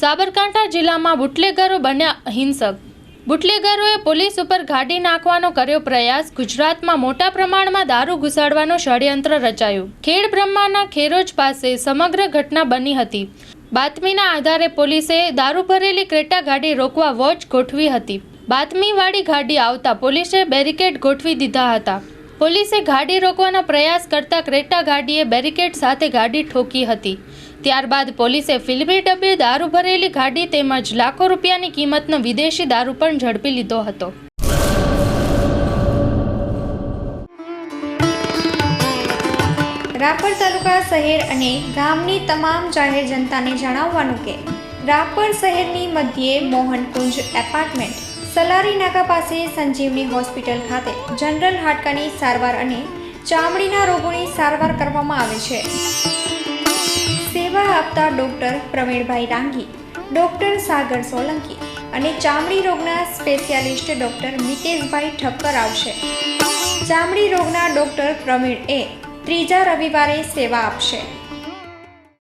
સાબરકાંઠા જિલ્લામાં બુટલેગરો બન્યા હિંસક બુટલેગરોએ પોલીસ ઉપર ગાડી નાખવાનો કર્યો પ્રયાસ. ગુજરાતમાં મોટા પ્રમાણમાં દારૂ ઘુસાડવાનો ષડયંત્ર રચાયું. ખેડ બ્રહ્માના ખેરોજ પાસે સમગ્ર ઘટના બની હતી. બાતમીના આધારે પોલીસે દારૂ ભરેલી ક્રેટા ગાડી રોકવા વોચ ગોઠવી હતી. બાતમીવાળી ગાડી આવતા પોલીસે બેરિકેડ ગોઠવી દીધા હતા. પોલીસે ગાડી રોકવાનો પ્રયાસ કરતા ક્રેટા ગાડીએ બેરિકેડ સાથે ગાડી ઠોકી હતી. ત્યારબાદ પોલીસે ફિલ્મી ડબ્બે દારૂ ભરેલી ગાડી તેમજ લાખો રૂપિયાની કિંમતનો વિદેશી દારૂ પણ ઝડપી લીધો હતો. રાપર તાલુકા શહેર અને ગામની તમામ જાહેર જનતાને જણાવવાનું કે, રાપર શહેરની મધ્યે મોહનકુંજ એપાર્ટમેન્ટ, સલારી નાકા પાસે સંજીવની હોસ્પિટલ ખાતે જનરલ હાડકાની સારવાર અને ચામડીના રોગોની સારવાર કરવામાં આવે છે. આપતા ડૉક્ટર પ્રવીણભાઈ રાંગી ડૉક્ટર સાગર સોલંકી અને ચામડી રોગના સ્પેશિયાલિસ્ટ ડૉક્ટર મિતેશભાઈ ઠક્કર આવશે. ચામડી રોગના ડૉક્ટર પ્રવીણ એ ત્રીજા રવિવારે સેવા આપશે.